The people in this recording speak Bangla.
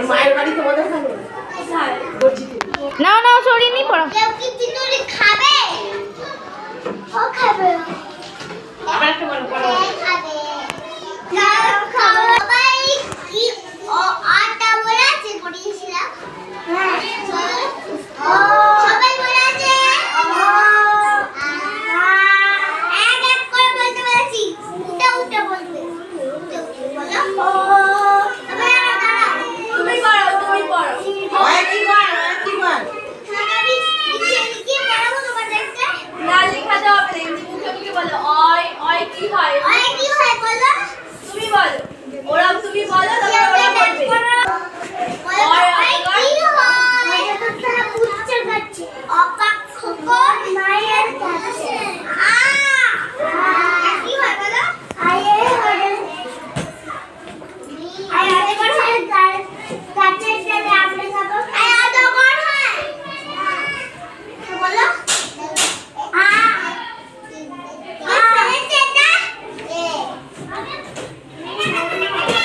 মায়ের বাড়ি তোমাদের না না সরিনি পড়া। কেউ কি খাবে? ও খাবে।